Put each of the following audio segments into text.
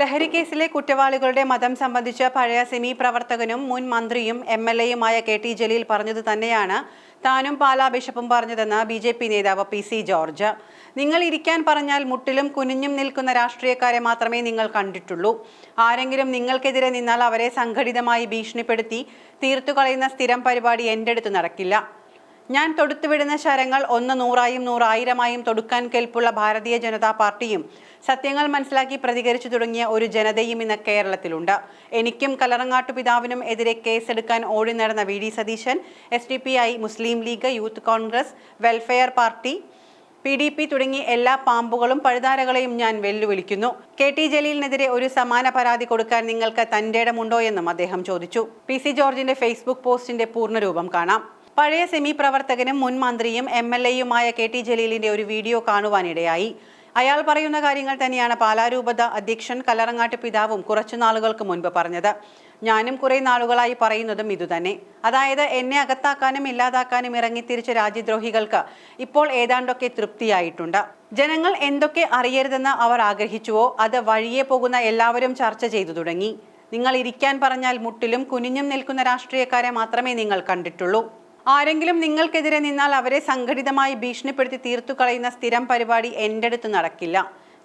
ലഹരി കേസിലെ കുറ്റവാളികളുടെ മതം സംബന്ധിച്ച പഴയ സെമി പ്രവർത്തകനും മുൻ മന്ത്രിയും എം എൽ എയുമായ കെ ടി ജലീൽ പറഞ്ഞത് തന്നെയാണ്. താനും പാലാ ബിഷപ്പും പറഞ്ഞതെന്ന് ബി ജെ പി നേതാവ് പി സി ജോർജ്. നിങ്ങൾ ഇരിക്കാൻ പറഞ്ഞാൽ മുട്ടിലും കുനിഞ്ഞും നിൽക്കുന്ന രാഷ്ട്രീയക്കാരെ മാത്രമേ നിങ്ങൾ കണ്ടിട്ടുള്ളൂ. ആരെങ്കിലും നിങ്ങൾക്കെതിരെ നിന്നാൽ അവരെ സംഘടിതമായി ഭീഷണിപ്പെടുത്തി തീർത്തുകളയുന്ന സ്ഥിരം പരിപാടി എന്റെ അടുത്ത് നടക്കില്ല. ഞാൻ തൊടുത്തുവിടുന്ന ശരങ്ങൾ ഒന്ന് നൂറായും നൂറായിരമായും തൊടുക്കാൻ കേൾപ്പുള്ള ഭാരതീയ ജനതാ പാർട്ടിയും സത്യങ്ങൾ മനസ്സിലാക്കി പ്രതികരിച്ചു തുടങ്ങിയ ഒരു ജനതയും ഇന്ന് കേരളത്തിലുണ്ട്. എനിക്കും കലറങ്ങാട്ടു പിതാവിനും എതിരെ കേസെടുക്കാൻ ഓടി നടന്ന V D Satheesan S D P I Muslim League Youth Congress Welfare Party P D P തുടങ്ങി എല്ലാ പാമ്പുകളും പഴുതാരകളെയും ഞാൻ വെല്ലുവിളിക്കുന്നു. കെ ടി ജലീലിനെതിരെ ഒരു സമാന പരാതി കൊടുക്കാൻ നിങ്ങൾക്ക് തന്റെ ഇടമുണ്ടോ എന്നും അദ്ദേഹം ചോദിച്ചു. പി സി ജോർജിന്റെ ഫേസ്ബുക്ക് പോസ്റ്റിന്റെ പൂർണരൂപം കാണാം. പഴയ സെമി പ്രവർത്തകനും മുൻ മന്ത്രിയും എം എൽ എയുമായ കെ ടി ജലീലിന്റെ ഒരു വീഡിയോ കാണുവാനിടയായി. അയാൾ പറയുന്ന കാര്യങ്ങൾ തന്നെയാണ് പാലാരൂപത അധ്യക്ഷൻ കല്ലറങ്ങാട്ട് പിതാവും കുറച്ചു നാളുകൾക്ക് മുൻപ് പറഞ്ഞത്. ഞാനും കുറെ നാളുകളായി പറയുന്നതും ഇതുതന്നെ. അതായത് എന്നെ അകത്താക്കാനും ഇല്ലാതാക്കാനും ഇറങ്ങിത്തിരിച്ച രാജ്യദ്രോഹികൾക്ക് ഇപ്പോൾ ഏതാണ്ടൊക്കെ തൃപ്തിയായിട്ടുണ്ട്. ജനങ്ങൾ എന്തൊക്കെ അറിയരുതെന്ന് അവർ ആഗ്രഹിച്ചുവോ അത് വഴിയെ പോകുന്ന എല്ലാവരും ചർച്ച ചെയ്തു തുടങ്ങി. നിങ്ങൾ ഇരിക്കാൻ പറഞ്ഞാൽ മുട്ടിലും കുനിഞ്ഞും നിൽക്കുന്ന രാഷ്ട്രീയക്കാരെ മാത്രമേ നിങ്ങൾ കണ്ടിട്ടുള്ളൂ. ആരെങ്കിലും നിങ്ങൾക്കെതിരെ നിന്നാൽ അവരെ സംഘടിതമായി ഭീഷണിപ്പെടുത്തി തീർത്തു കളയുന്ന സ്ഥിരം പരിപാടി എന്റെ അടുത്ത് നടക്കില്ല.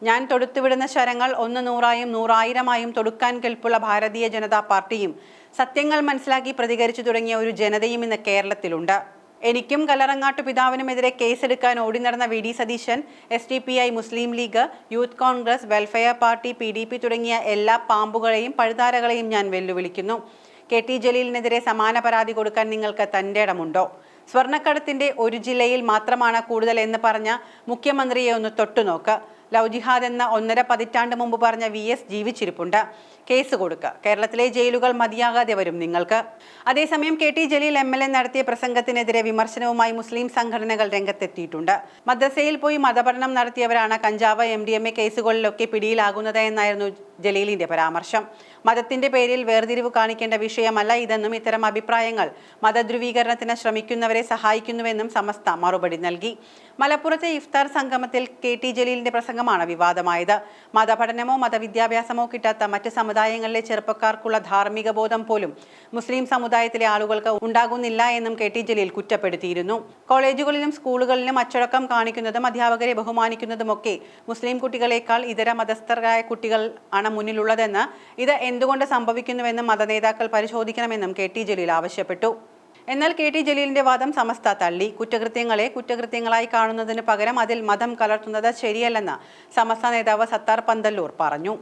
ഞാൻ തൊടുത്തുവിടുന്ന ശരങ്ങൾ ഒന്ന് നൂറായും നൂറായിരമായും തൊടുക്കാൻ കെൽപ്പുള്ള ഭാരതീയ ജനതാ പാർട്ടിയും സത്യങ്ങൾ മനസ്സിലാക്കി പ്രതികരിച്ചു തുടങ്ങിയ ഒരു ജനതയും ഇന്ന് കേരളത്തിലുണ്ട്. എനിക്കും കലറങ്ങാട്ടു പിതാവിനുമെതിരെ കേസെടുക്കാൻ ഓടി നടന്ന V D Satheesan S D P I Muslim League Youth Congress Welfare Party P D P തുടങ്ങിയ എല്ലാ പാമ്പുകളെയും പഴുതാരകളെയും ഞാൻ വെല്ലുവിളിക്കുന്നു. കെ ടി ജലീലിനെതിരെ സമാന പരാതി കൊടുക്കാൻ നിങ്ങൾക്ക് തന്റെ ഇടമുണ്ടോ? സ്വർണക്കടത്തിന്റെ ഒരു ജില്ലയിൽ മാത്രമാണ് കൂടുതൽ എന്ന് പറഞ്ഞ മുഖ്യമന്ത്രിയെ ഒന്ന് തൊട്ടുനോക്ക്. ലൗജിഹാദ് ജിഹാദ് എന്ന ഒന്നര പതിറ്റാണ്ട് മുമ്പ് പറഞ്ഞ വി എസ് ജീവിച്ചിരിപ്പുണ്ട്. കേസ് കൊടുക്കുക കേരളത്തിലെ ജയിലുകൾ മതിയാകാതെ വരും നിങ്ങൾക്ക്. അതേസമയം K T Jaleel M L A നടത്തിയ പ്രസംഗത്തിനെതിരെ വിമർശനവുമായി മുസ്ലിം സംഘടനകൾ രംഗത്തെത്തിയിട്ടുണ്ട്. മദ്രസയിൽ പോയി മതപഠനം നടത്തിയവരാണ് കഞ്ചാവ് എം ഡി എം എ കേസുകളിലൊക്കെ പിടിയിലാകുന്നത് എന്നായിരുന്നു ജലീലിന്റെ പരാമർശം. മതത്തിന്റെ പേരിൽ വേർതിരിവ് കാണിക്കേണ്ട വിഷയമല്ല ഇതെന്നും ഇത്തരം അഭിപ്രായങ്ങൾ മതധ്രുവീകരണത്തിന് ശ്രമിക്കുന്നവരെ സഹായിക്കുന്നുവെന്നും സമസ്ത മറുപടി നൽകി. മലപ്പുറത്തെ ഇഫ്താർ സംഗമത്തിൽ കെ ടി ജലീലിന്റെ പ്രസംഗമാണ് വിവാദമായത്. മതപഠനമോ മതവിദ്യാഭ്യാസമോ കിട്ടാത്ത മറ്റ് സമുദായങ്ങളിലെ ചെറുപ്പക്കാർക്കുള്ള ധാർമ്മിക ബോധം പോലും മുസ്ലിം സമുദായത്തിലെ ആളുകൾക്ക് ഉണ്ടാകുന്നില്ല എന്നും കെ ടി ജലീൽ കുറ്റപ്പെടുത്തിയിരുന്നു. കോളേജുകളിലും സ്കൂളുകളിലും അച്ചടക്കം കാണിക്കുന്നതും അധ്യാപകരെ ബഹുമാനിക്കുന്നതുമൊക്കെ മുസ്ലിം കുട്ടികളെക്കാൾ ഇതര മതസ്ഥരായ കുട്ടികൾ ആണ് മുന്നിലുള്ളതെന്ന് ഇത് എന്തുകൊണ്ട് സംഭവിക്കുന്നുവെന്നും മതനേതാക്കൾ പരിശോധിക്കണമെന്നും കെ ടി ജലീൽ ആവശ്യപ്പെട്ടു. എന്നാൽ കെ ടി ജലീലിന്റെ വാദം സമസ്ത തള്ളി. കുറ്റകൃത്യങ്ങളെ കുറ്റകൃത്യങ്ങളായി കാണുന്നതിന് പകരം അതിൽ മതം കലർത്തുന്നത് ശരിയല്ലെന്ന് സമസ്ത നേതാവ് സത്താർ പന്തല്ലൂർ പറഞ്ഞു.